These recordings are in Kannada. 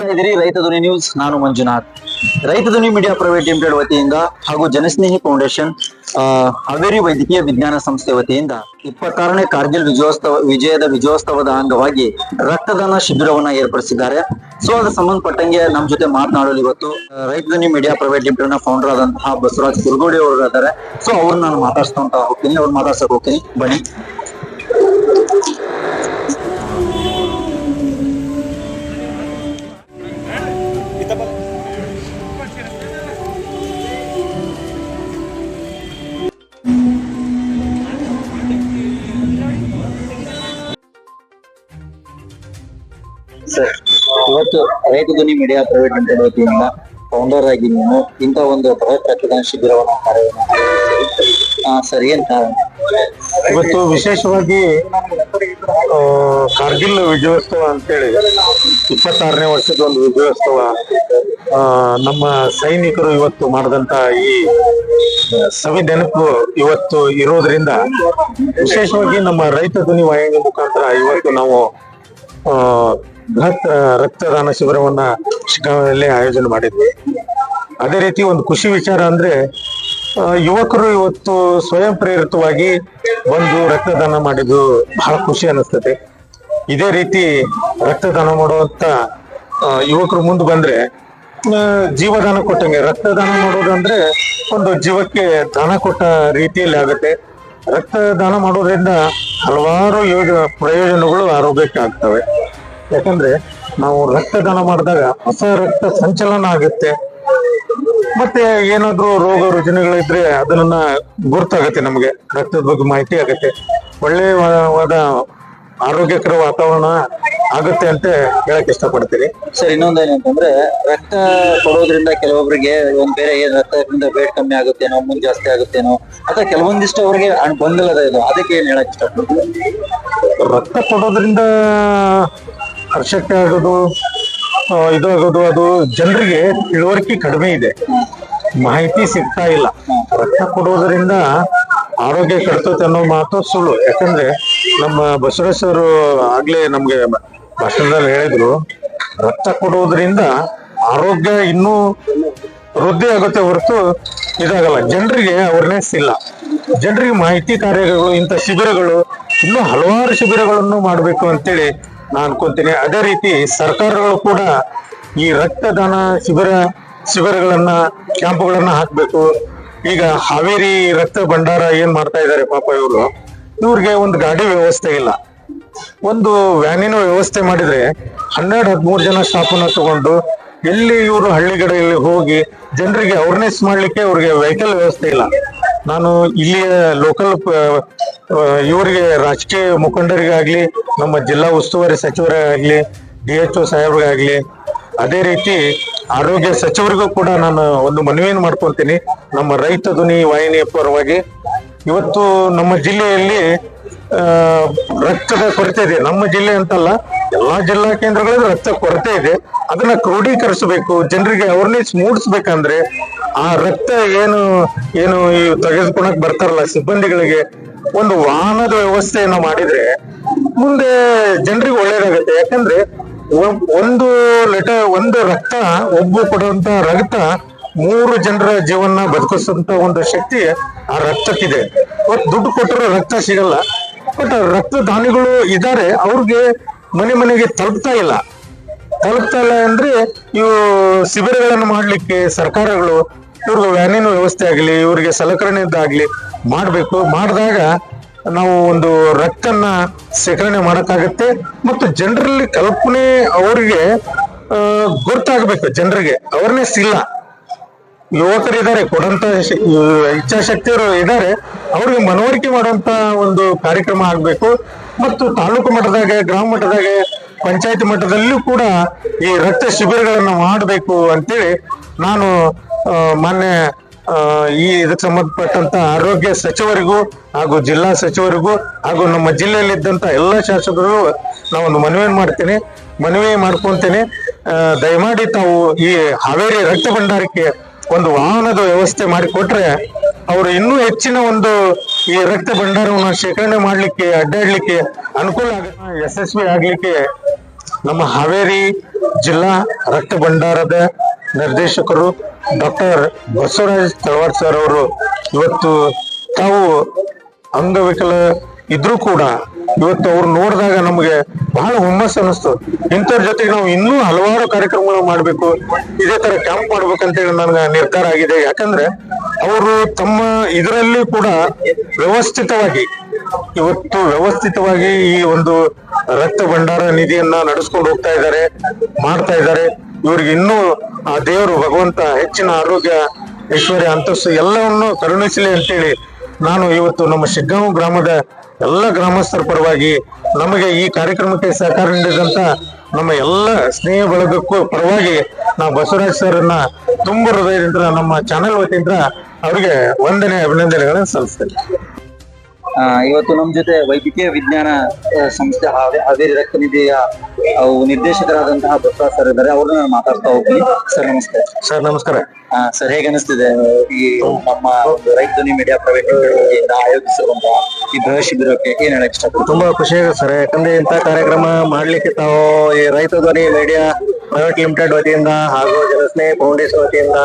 ಇದ್ದೀರಿ ರೈತ ಧ್ವನಿ ನ್ಯೂಸ್ ನಾನು ಮಂಜುನಾಥ್. ರೈತ ಧ್ವನಿ ಮೀಡಿಯಾ ಪ್ರೈವೇಟ್ ಲಿಮಿಟೆಡ್ ವತಿಯಿಂದ ಹಾಗೂ ಜನಸ್ನೇಹಿ ಫೌಂಡೇಶನ್ ಹಾವೇರಿ ವೈದ್ಯಕೀಯ ವಿಜ್ಞಾನ ಸಂಸ್ಥೆ ವತಿಯಿಂದ ಇಪ್ಪತ್ತಾರನೇ ಕಾರ್ಗಿಲ್ ವಿಜಯೋತ್ಸವ, ವಿಜಯದ ವಿಜಯೋತ್ಸವದ ಅಂಗವಾಗಿ ರಕ್ತದಾನ ಶಿಬಿರವನ್ನ ಏರ್ಪಡಿಸಿದ್ದಾರೆ. ಸೊ ಅದ ಸಂಬಂಧಪಟ್ಟಂಗೆ ನಮ್ಮ ಜೊತೆ ಮಾತನಾಡಲು ಇವತ್ತು ರೈತ ಧ್ವನಿ ಮೀಡಿಯಾ ಪ್ರೈವೇಟ್ ಲಿಮಿಟೆಡ್ನ ಫೌಂಡರ್ ಆದಂತಹ ಬಸವರಾಜ್ ಕುರುಗೋಡಿ ಅವರು ಇದ್ದಾರೆ. ಸೊ ಅವ್ರನ್ನ ನಾನು ಮಾತಾಡ್ಸ್ಕೊಂತ ಹೋಗ್ತೀನಿ. ಅವ್ರು ಮಾತಾಡ್ಸಕ್ ಹೋಗ್ತೀನಿ. ಬನ್ನಿ. ಇವತ್ತು Raitha Dhwani media private limited ವತಿಯಿಂದ ಫೌಂಡರ್ ಆಗಿ ನೀನು ಇಂತ ಒಂದು ಬೃಹತ್ ರಕ್ತದಾನ ಶಿಬಿರವನ್ನು ಅಂತ ಸರ್ ಕಾರಣ ಇವತ್ತು ವಿಶೇಷವಾಗಿ ಕಾರ್ಗಿಲ್ ವಿಜಯೋತ್ಸವ ಅಂತೇಳಿ, ಇಪ್ಪತ್ತಾರನೇ ವರ್ಷದ ಒಂದು ವಿಜಯೋತ್ಸವ ನಮ್ಮ ಸೈನಿಕರು ಇವತ್ತು ಮಾಡಿದಂತ ಈ ಸವಿ ನೆನಪು ಇವತ್ತು ಇರೋದ್ರಿಂದ ವಿಶೇಷವಾಗಿ ನಮ್ಮ ರೈತ ಧ್ವನಿ ವಾಹಿನಿ ಮುಖಾಂತರ ಇವತ್ತು ನಾವು ಬೃಹತ್ ರಕ್ತದಾನ ಶಿಬಿರವನ್ನ ಶಿಕಾಗೋದಲ್ಲಿ ಆಯೋಜನೆ ಮಾಡಿದ್ವಿ. ಅದೇ ರೀತಿ ಒಂದು ಖುಷಿ ವಿಚಾರ ಅಂದ್ರೆ ಯುವಕರು ಇವತ್ತು ಸ್ವಯಂ ಪ್ರೇರಿತವಾಗಿ ಬಂದು ರಕ್ತದಾನ ಮಾಡಿದ್ದು ಬಹಳ ಖುಷಿ ಅನಿಸ್ತದೆ ಇದೇ ರೀತಿ ರಕ್ತದಾನ ಮಾಡುವಂತ ಯುವಕರು ಮುಂದೆ ಬಂದ್ರೆ ಜೀವದಾನ ಕೊಟ್ಟಂಗೆ ರಕ್ತದಾನ ಮಾಡೋದಂದ್ರೆ ಒಂದು ಜೀವಕ್ಕೆ ದಾನ ಕೊಟ್ಟ ರೀತಿಯಲ್ಲಿ ಆಗುತ್ತೆ. ರಕ್ತದಾನ ಮಾಡೋದ್ರಿಂದ ಹಲವಾರು ಯೋಜ, ಪ್ರಯೋಜನಗಳು ಆರೋಗ್ಯಕ್ಕೆ ಆಗ್ತವೆ. ಯಾಕಂದ್ರೆ ನಾವು ರಕ್ತದಾನ ಮಾಡಿದಾಗ ಹೊಸ ರಕ್ತ ಸಂಚಲನ ಆಗುತ್ತೆ. ಮತ್ತೆ ಏನಾದ್ರೂ ರೋಗ ರುಜಿನಗಳಿದ್ರೆ ಅದನ್ನ ಗುರ್ತಾಗತ್ತೆ ನಮಗೆ. ರಕ್ತದ ಬಗ್ಗೆ ಮಾಹಿತಿ ಆಗತ್ತೆ. ಒಳ್ಳೆಯವಾದ ಆರೋಗ್ಯಕರ ವಾತಾವರಣ ಆಗುತ್ತೆ ಅಂತ ಹೇಳಕ್ ಇಷ್ಟಪಡ್ತೀರಿ ಸರ್ ಇನ್ನೊಂದೇನಂತಂದ್ರೆ ರಕ್ತ ಕೊಡೋದ್ರಿಂದ ಕೆಲವೊಬ್ಬರಿಗೆ ಒಂದ್ ಬೇರೆ ಏನ್ ರಕ್ತದಿಂದ ವೇಟ್ ಕಮ್ಮಿ ಆಗುತ್ತೇನೋ ಮುಂದೆ ಜಾಸ್ತಿ ಆಗುತ್ತೇನೋ ಅಥವಾ ಕೆಲವೊಂದಿಷ್ಟು ಅವ್ರಿಗೆ ಗೊಂದಲದ ಇದು ಅದಕ್ಕೆ ಏನ್ ಹೇಳಕ್ ಇಷ್ಟಪಡ್ತೀವಿ ರಕ್ತ ಕೊಡೋದ್ರಿಂದ ಅಶಕ್ತಿ ಆಗೋದು ಇದಾಗೋದು, ಅದು ಜನರಿಗೆ ತಿಳುವಳಿಕೆ ಕಡಿಮೆ ಇದೆ. ಮಾಹಿತಿ ಸಿಗ್ತಾ ಇಲ್ಲ. ರಕ್ತ ಕೊಡೋದರಿಂದ ಆರೋಗ್ಯ ಕೆಡ್ತೈತೆ ಅನ್ನೋ ಮಾತು ಸುಳ್ಳು. ಯಾಕಂದ್ರೆ ನಮ್ಮ ಬಸವೇಶ್ವರು ಆಗ್ಲೇ ನಮ್ಗೆ ಭಾಷಣದಲ್ಲಿ ಹೇಳಿದ್ರು, ರಕ್ತ ಕೊಡೋದ್ರಿಂದ ಆರೋಗ್ಯ ಇನ್ನೂ ವೃದ್ಧಿ ಆಗುತ್ತೆ ಹೊರತು ಇದಾಗಲ್ಲ. ಜನರಿಗೆ ಅವೇರ್ನೆಸ್ ಇಲ್ಲ. ಜನರಿಗೆ ಮಾಹಿತಿ ಕಾರ್ಯಗಳು, ಇಂಥ ಶಿಬಿರಗಳು ಇನ್ನೂ ಹಲವಾರು ಶಿಬಿರಗಳನ್ನು ಮಾಡಬೇಕು ಅಂತೇಳಿ ನಾನು ಅನ್ಕೊಂತೀನಿ. ಅದೇ ರೀತಿ ಸರ್ಕಾರಗಳು ಕೂಡ ಈ ರಕ್ತದಾನ ಶಿಬಿರ, ಶಿಬಿರಗಳನ್ನ, ಕ್ಯಾಂಪ್ಗಳನ್ನ ಹಾಕ್ಬೇಕು. ಈಗ ಹಾವೇರಿ ರಕ್ತ ಭಂಡಾರ ಏನ್ ಮಾಡ್ತಾ ಇದ್ದಾರೆ ಪಾಪ ಇವರು? ಇವ್ರಿಗೆ ಒಂದು ಗಾಡಿ ವ್ಯವಸ್ಥೆ ಇಲ್ಲ. ಒಂದು ವ್ಯಾನಿನ ವ್ಯವಸ್ಥೆ ಮಾಡಿದ್ರೆ ಹನ್ನೆರಡು, ಹದಿಮೂರು ಜನ ಸ್ಟಾಫನ್ನ ತಗೊಂಡು ಎಲ್ಲಿ ಇವರು ಹಳ್ಳಿಗಡೆಯಲ್ಲಿ ಹೋಗಿ ಜನರಿಗೆ ಅವೇರ್ನೆಸ್ ಮಾಡ್ಲಿಕ್ಕೆ ಅವ್ರಿಗೆ ವೆಹಿಕಲ್ ವ್ಯವಸ್ಥೆ ಇಲ್ಲ. ನಾನು ಇಲ್ಲಿಯ ಲೋಕಲ್ ಇವರಿಗೆ ರಾಜಕೀಯ ಮುಖಂಡರಿಗಾಗ್ಲಿ, ನಮ್ಮ ಜಿಲ್ಲಾ ಉಸ್ತುವಾರಿ ಸಚಿವರಾಗ್ಲಿ, ಡಿ ಎಚ್ ಒ ಸಾಹೇಬ್ರಿಗಾಗ್ಲಿ, ಅದೇ ರೀತಿ ಆರೋಗ್ಯ ಸಚಿವರಿಗೂ ಕೂಡ ನಾನು ಒಂದು ಮನವಿಯನ್ನು ಮಾಡ್ಕೊಂತೀನಿ ನಮ್ಮ ರೈತ ಧ್ವನಿ ವಾಹಿನಿಯ ಪರವಾಗಿ ಇವತ್ತು ನಮ್ಮ ಜಿಲ್ಲೆಯಲ್ಲಿ ರಕ್ತದ ಕೊರತೆ ಇದೆ. ನಮ್ಮ ಜಿಲ್ಲೆ ಅಂತಲ್ಲ, ಎಲ್ಲಾ ಜಿಲ್ಲಾ ಕೇಂದ್ರಗಳಲ್ಲಿ ರಕ್ತ ಕೊರತೆ ಇದೆ. ಅದನ್ನ ಕ್ರೋಢೀಕರಿಸಬೇಕು. ಜನರಿಗೆ ಅವೇರ್ನೆಸ್ ಮೂಡಿಸ್ಬೇಕಂದ್ರೆ ಆ ರಕ್ತ ಏನು ಏನು ಈ ತೆಗೆದುಕೊಳಕ್ ಬರ್ತಾರಲ್ಲ ಸಿಬ್ಬಂದಿಗಳಿಗೆ, ಒಂದು ವಾಹನದ ವ್ಯವಸ್ಥೆಯನ್ನು ಮಾಡಿದ್ರೆ ಮುಂದೆ ಜನರಿಗೆ ಒಳ್ಳೇದಾಗುತ್ತೆ. ಯಾಕಂದ್ರೆ ಒಂದು ಲೀಟರ್ ಒಂದು ರಕ್ತ, ಒಬ್ಬ ಕೊಡುವಂತ ರಕ್ತ ಮೂರು ಜನರ ಜೀವನ ಬದುಕಿಸುವಂತ ಒಂದು ಶಕ್ತಿ ಆ ರಕ್ತಕ್ಕಿದೆ. ದುಡ್ಡು ಕೊಟ್ಟರೆ ರಕ್ತ ಸಿಗಲ್ಲ. ಬಟ್ ರಕ್ತದಾನಿಗಳು ಇದ್ದಾರೆ, ಅವ್ರಿಗೆ ಮನೆ ಮನೆಗೆ ತಲುಪ್ತಾ ಇಲ್ಲ. ತಲುಪ್ತಾ ಇಲ್ಲ ಅಂದ್ರೆ ಇವು ಶಿಬಿರಗಳನ್ನು ಮಾಡ್ಲಿಕ್ಕೆ ಸರ್ಕಾರಗಳು ಇವ್ರಿಗೆ ವ್ಯಾನಿನ ವ್ಯವಸ್ಥೆ ಆಗಲಿ, ಇವರಿಗೆ ಸಲಕರಣೆದ್ದಾಗ್ಲಿ ಮಾಡಬೇಕು. ಮಾಡಿದಾಗ ನಾವು ಒಂದು ರಕ್ತನ್ನ ಶೇಖರಣೆ ಮಾಡೋಕ್ಕಾಗತ್ತೆ ಮತ್ತು ಜನರಲ್ಲಿ ಕಲ್ಪನೆ ಅವರಿಗೆ ಗೊತ್ತಾಗಬೇಕು, ಜನರಿಗೆ. ಅವೇರ್ನೆಸ್ ಇಲ್ಲ. ಯುವಕರಿದ್ದಾರೆ ಕೊಡಂತ ಶ- ಇಚ್ಛಾಶಕ್ತಿಯರು ಇದ್ದಾರೆ. ಅವ್ರಿಗೆ ಮನವರಿಕೆ ಮಾಡುವಂತ ಒಂದು ಕಾರ್ಯಕ್ರಮ ಆಗ್ಬೇಕು. ಮತ್ತು ತಾಲೂಕು ಮಟ್ಟದಾಗ, ಗ್ರಾಮ ಮಟ್ಟದಾಗ, ಪಂಚಾಯತ್ ಮಟ್ಟದಲ್ಲೂ ಕೂಡ ಈ ರಕ್ತ ಶಿಬಿರಗಳನ್ನು ಮಾಡಬೇಕು ಅಂತೇಳಿ ನಾನು ಮಾನ್ಯ ಈ ಇದಕ್ಕೆ ಸಂಬಂಧಪಟ್ಟಂತ ಆರೋಗ್ಯ ಸಚಿವರಿಗೂ ಹಾಗೂ ಜಿಲ್ಲಾ ಸಚಿವರಿಗೂ ಹಾಗೂ ನಮ್ಮ ಜಿಲ್ಲೆಯಲ್ಲಿದ್ದಂತ ಎಲ್ಲ ಶಾಸಕರು ನಾವೊಂದು ಮನವಿಯನ್ನು ಮಾಡ್ತೀನಿ. ಮನವಿ ಮಾಡ್ಕೊಂತೇನೆ. ದಯಮಾಡಿ ತಾವು ಈ ಹಾವೇರಿ ರಕ್ತ ಭಂಡಾರಕ್ಕೆ ಒಂದು ವಾಹನದ ವ್ಯವಸ್ಥೆ ಮಾಡಿಕೊಟ್ರೆ ಅವರು ಇನ್ನೂ ಹೆಚ್ಚಿನ ಒಂದು ಈ ರಕ್ತ ಭಂಡಾರವನ್ನು ಶೇಖರಣೆ ಮಾಡಲಿಕ್ಕೆ, ಅಡ್ಡಾಡ್ಲಿಕ್ಕೆ ಅನುಕೂಲ ಆಗ ಯಶಸ್ವಿ ಆಗ್ಲಿಕ್ಕೆ ನಮ್ಮ ಹಾವೇರಿ ಜಿಲ್ಲಾ ರಕ್ತ ಭಂಡಾರದ ನಿರ್ದೇಶಕರು ಡಾಕ್ಟರ್ ಬಸವರಾಜ್ ತಳವಾರ್ ಸರ್ ಅವರು ಇವತ್ತು ತಾವು ಅಂಗವಿಕಲ ಇದ್ರೂ ಕೂಡ ಇವತ್ತು ಅವ್ರು ನೋಡಿದಾಗ ನಮ್ಗೆ ಬಹಳ ಹುಮ್ಮಸ್ ಅನಿಸ್ತು ಇಂಥವ್ರ ಜೊತೆಗೆ ನಾವು ಇನ್ನೂ ಹಲವಾರು ಕಾರ್ಯಕ್ರಮಗಳು ಮಾಡಬೇಕು, ಇದೇ ತರ ಕ್ಯಾಂಪ್ ಮಾಡ್ಬೇಕಂತೇಳಿ ನನಗೆ ನಿರ್ಧಾರ ಆಗಿದೆ. ಯಾಕಂದ್ರೆ ಅವರು ತಮ್ಮ ಇದರಲ್ಲಿ ಕೂಡ ವ್ಯವಸ್ಥಿತವಾಗಿ, ಇವತ್ತು ವ್ಯವಸ್ಥಿತವಾಗಿ ಈ ಒಂದು ರಕ್ತ ಭಂಡಾರ ನಿಧಿಯನ್ನ ನಡೆಸ್ಕೊಂಡು ಹೋಗ್ತಾ ಇದ್ದಾರೆ, ಮಾಡ್ತಾ ಇದ್ದಾರೆ. ಇವ್ರಿಗೆ ಇನ್ನೂ ಆ ದೇವರು ಭಗವಂತ ಹೆಚ್ಚಿನ ಆರೋಗ್ಯ, ಐಶ್ವರ್ಯ ಅಂತಸ್ತು ಎಲ್ಲವನ್ನು ಕರುಣಿಸಲಿ ಅಂತೇಳಿ ನಾನು ಇವತ್ತು ನಮ್ಮ ಶಿಗ್ಗಾಂವ್ ಗ್ರಾಮದ ಎಲ್ಲ ಗ್ರಾಮಸ್ಥರ ಪರವಾಗಿ ನಮಗೆ ಈ ಕಾರ್ಯಕ್ರಮಕ್ಕೆ ಸಹಕಾರ ನೀಡಿದಂತ ನಮ್ಮ ಎಲ್ಲ ಸ್ನೇಹ ಬಳಗಕ್ಕೂ ಪರವಾಗಿ ನಾವು ಬಸವರಾಜ್ ಸರ್ನ ತುಂಬ ಹೃದಯದಿಂದ ನಮ್ಮ ಚಾನೆಲ್ ವತಿಯಿಂದ ಅವರಿಗೆ ವಂದನೆ ಅಭಿನಂದನೆಗಳನ್ನು ಸಲ್ಲಿಸ್ತೇನೆ. ಇವತ್ತು ನಮ್ಮ ಜೊತೆ ವೈದ್ಯಕೀಯ ವಿಜ್ಞಾನ ಸಂಸ್ಥೆ ಹಾವೇ- ಹಾವೇರಿ ರಕ್ತ ನಿಧಿಯ ಅವು ನಿರ್ದೇಶಕರಾದಂತಹ ಬಸವರಾಜ್ ಸರ್ ಇದ್ದಾರೆ. ಅವ್ರನ್ನ ನಾನು ಮಾತಾಡ್ತಾ ಹೋಗ್ತೀನಿ. ಸರ್ ನಮಸ್ತೆ. ಸರ್ ನಮಸ್ಕಾರ. ಸರ್ ಹೇಗೆ ಅನಿಸ್ತಿದೆ ಈ ನಮ್ಮ ರೈತ ಧ್ವನಿ ಮೀಡಿಯಾ ಪ್ರೈವೇಟ್ ಲಿಮಿಟೆಡ್ ಆಯೋಜಿಸಿರುವಂತಹ ಈ ಗೃಹ ಶಿಬಿರಕ್ಕೆ ಏನ್ ಹೇಳಕ್ ಇಷ್ಟ ತುಂಬಾ ಖುಷಿ ಆಗುತ್ತೆ ಸರ್ ಯಾಕಂದ್ರೆ ಇಂಥ ಕಾರ್ಯಕ್ರಮ ಮಾಡ್ಲಿಕ್ಕೆ ತಾವು ಈ ರೈತ ಧ್ವನಿ ಮೀಡಿಯಾ ಪ್ರೈವೇಟ್ ಲಿಮಿಟೆಡ್ ವತಿಯಿಂದ ಹಾಗೂ ಜನಸ್ನೇಹಿ ಫೌಂಡೇಶನ್ ವತಿಯಿಂದ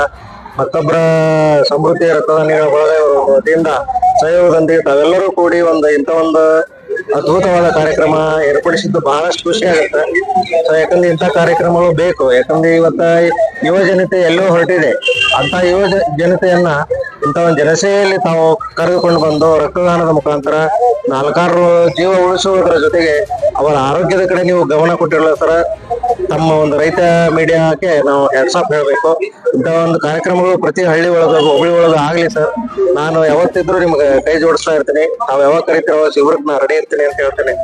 ಮತ್ತೊಬ್ಬರ ಸಮೃದ್ಧಿ ರಕ್ತದಾನಿಗಳ ವತಿಯಿಂದ ಸಹಯೋಗದೊಂದಿಗೆ ತಾವೆಲ್ಲರೂ ಕೂಡಿ ಒಂದು ಇಂಥ ಒಂದು ಅದ್ಭುತವಾದ ಕಾರ್ಯಕ್ರಮ ಏರ್ಪಡಿಸಿದ್ದು ಬಹಳಷ್ಟು ಖುಷಿ ಆಗುತ್ತೆ. ಯಾಕಂದ್ರೆ ಇಂಥ ಕಾರ್ಯಕ್ರಮಗಳು ಬೇಕು. ಯಾಕಂದ್ರೆ ಇವತ್ತ ಯುವ ಜನತೆ ಎಲ್ಲೋ ಹೊರಟಿದೆ. ಅಂತ ಯುವ ಜನತೆಯನ್ನ ಇಂಥ ಒಂದು ಜನಸೇವೆಯಲ್ಲಿ ತಾವು ಕರೆದುಕೊಂಡು ಬಂದು ರಕ್ತದಾನದ ಮುಖಾಂತರ ನಾಲ್ಕಾರು ಜೀವ ಉಳಿಸುವುದರ ಜೊತೆಗೆ ಅವರ ಆರೋಗ್ಯದ ಕಡೆ ನೀವು ಗಮನ ಕೊಟ್ಟಿರಲ್ಲ ಸರ್? ತಮ್ಮ ಒಂದು ರೈತ ಮೀಡಿಯಾಕ್ಕೆ ನಾವು ಆಫ್ ಹೇಳಬೇಕು. ಇಂಥ ಒಂದು ಕಾರ್ಯಕ್ರಮಗಳು ಪ್ರತಿ ಹಳ್ಳಿ ಒಳಗ, ಹೋಬಳಿ ಒಳಗ ಆಗ್ಲಿ ಸರ್ ನಾನು ಯಾವತ್ತಿದ್ರು ನಿಮ್ಗೆ ಕೈ ಜೋಡಿಸ್ತಾ ಇರ್ತೀನಿ. ನಾವು ಯಾವಾಗ ಕರಿತೀರೋ ಶಿಬಿರಕ್ಕೆ ನಾ ರೆಡಿ ಇರ್ತೀನಿ ಅಂತ ಹೇಳ್ತೇನೆ.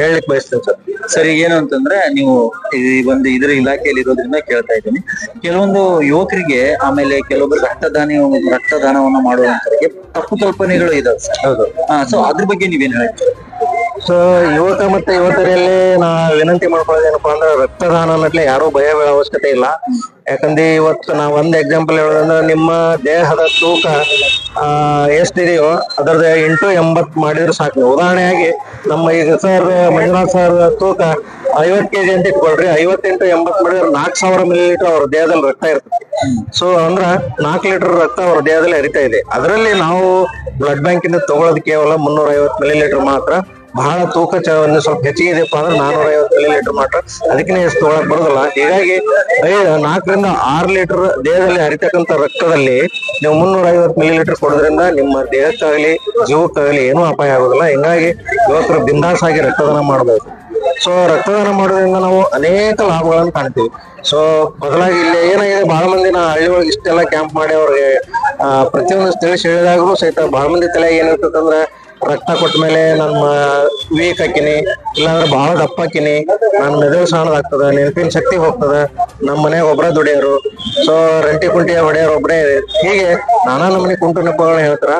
ಹೇಳಲಿಕ್ಕೆ ಬಯಸ್ತೇನೆ ಸರ್. ಸರ್ ಈಗ ಏನು ಅಂತಂದ್ರೆ ನೀವು ಈ ಒಂದು ಇದ್ರ ಇಲಾಖೆಯಲ್ಲಿ ಇರೋದ್ರಿಂದ ಕೇಳ್ತಾ ಇದ್ದೀನಿ. ಕೆಲವೊಂದು ಯುವಕರಿಗೆ ಆಮೇಲೆ ಕೆಲವೊಬ್ಬರು ರಕ್ತದಾನ ರಕ್ತದಾನವನ್ನ ಮಾಡುವಂತವರಿಗೆ ತಪ್ಪು ಕಲ್ಪನೆಗಳು ಇದಾವೆ ಸರ್. ಹೌದು. ಸೊ ಅದ್ರ ಬಗ್ಗೆ ನೀವೇನ್ ಹೇಳ್ತೀರಿ? ಸೊ ಯುವಕ ಮತ್ತೆ ಯುವತರಲ್ಲಿ ನಾ ವಿನಂತಿ ಮಾಡ್ಕೊಳ್ಳೋದೇನಪ್ಪಾ ಅಂದ್ರೆ ರಕ್ತದಾನ ಅನ್ನಟ್ಲೆ ಯಾರು ಭಯ ಬೀಳೋ ಅವಶ್ಯಕತೆ ಇಲ್ಲ. ಯಾಕಂದ್ರೆ ಇವತ್ತು ನಾ ಒಂದ್ ಎಕ್ಸಾಂಪಲ್ ಹೇಳೋದಂದ್ರೆ ನಿಮ್ಮ ದೇಹದ ತೂಕ ಎಷ್ಟಿದೆಯೋ ಅದರದ ಎಂಟು ಎಂಬತ್ ಮಾಡಿದ್ರೆ ಸಾಕು. ಉದಾಹರಣೆಯಾಗಿ ನಮ್ಮ ಈಗ ಸರ್ ಮಂಜುನಾಥ್ ಸರ್ ತೂಕ ಐವತ್ ಕೆಜಿ ಅಂತ ಇಟ್ಕೊಳ್ರಿ. ಐವತ್ತೆಂಟು ಎಂಬತ್ ಮಾಡಿದ್ರೆ ನಾಲ್ಕು ಸಾವಿರ ಮಿಲಿ ಲೀಟರ್ ಅವ್ರ ದೇಹದಲ್ಲಿ ರಕ್ತ ಇರ್ತದೆ ಸೊ ಅಂದ್ರ ನಾಲ್ಕು ಲೀಟರ್ ರಕ್ತ ಅವ್ರ ದೇಹದಲ್ಲಿ ಹರಿತಾ ಇದೆ. ಅದರಲ್ಲಿ ನಾವು ಬ್ಲಡ್ ಬ್ಯಾಂಕಿಂದ ತಗೊಳ್ಳೋದು ಕೇವಲ ಮುನ್ನೂರ ಐವತ್ತು ಮಿಲಿ ಲೀಟರ್ ಮಾತ್ರ. ಬಹಳ ತೂಕ ಸ್ವಲ್ಪ ಹೆಚ್ಚಿಗೆ ಇದೆಯಪ್ಪ ಅಂದ್ರೆ ನಾನೂರ ಐವತ್ತು ಮಿಲಿ ಲೀಟರ್ ಮಾತ್ರ. ಅದಕ್ಕೆ ಎಷ್ಟು ತೊಗೊಳಕ್ ಬರೋದಿಲ್ಲ. ಹೀಗಾಗಿ ನಾಲ್ಕರಿಂದ ಆರು ಲೀಟರ್ ದೇಹದಲ್ಲಿ ಹರಿತಕ್ಕಂಥ ರಕ್ತದಲ್ಲಿ ನೀವು ಮುನ್ನೂರ ಐವತ್ತು ಮಿಲಿ ಲೀಟರ್ ಕೊಡೋದ್ರಿಂದ ನಿಮ್ಮ ದೇಹಕ್ಕಾಗಲಿ, ಜೀವಕ್ಕಾಗಲಿ ಏನೂ ಅಪಾಯ ಆಗೋದಿಲ್ಲ. ಹಿಂಗಾಗಿ ಯುವಕರು ಬಿಂದಾಸ್ ಆಗಿ ರಕ್ತದಾನ ಮಾಡಬೇಕು ಸೊ ರಕ್ತದಾನ ಮಾಡೋದ್ರಿಂದ ನಾವು ಅನೇಕ ಲಾಭಗಳನ್ನು ಕಾಣ್ತೀವಿ. ಸೊ ಬದಲಾಗಿ ಇಲ್ಲಿ ಏನಾಗಿದೆ? ಬಹಳ ಮಂದಿ ನಾ ಹಳ್ಳಿ ಒಳಗೆ ಇಷ್ಟೆಲ್ಲ ಕ್ಯಾಂಪ್ ಮಾಡಿ ಅವ್ರಿಗೆ ಪ್ರತಿಯೊಂದು ತಿಳಿಸಿ ಹೇಳಿದಾಗಲೂ ಸಹಿತ ಬಹಳ ಮಂದಿ ತಲೆ ಏನಿರ್ತದಂದ್ರೆ ರಕ್ತ ಕೊಟ್ಟ ಮೇಲೆ ನಮ್ಮ ವೀಕ್ ಹಾಕಿನಿ, ಇಲ್ಲಾಂದ್ರೆ ಬಹಳ ದಪ್ಪ ಹಾಕಿನಿ. ನನ್ನ ಮೆದುಳು ಸಣ್ಣದಾಗ್ತದ ನೆನಪಿನ ಶಕ್ತಿ ಹೋಗ್ತದ. ನಮ್ಮ ಮನೆಯಾಗ ಒಬ್ಬರ ದುಡಿಯೋರು. ಸೊ ರಂಟಿ ಕುಂಟಿಯ ಹೊಡೆಯೋರು ಒಬ್ಬರೇ ಹೀಗೆ ನಾನಾ ನಮೂನಿ ಕುಂಟು ನೆಪಗಳನ್ನ ಹೇಳ್ತಾರ?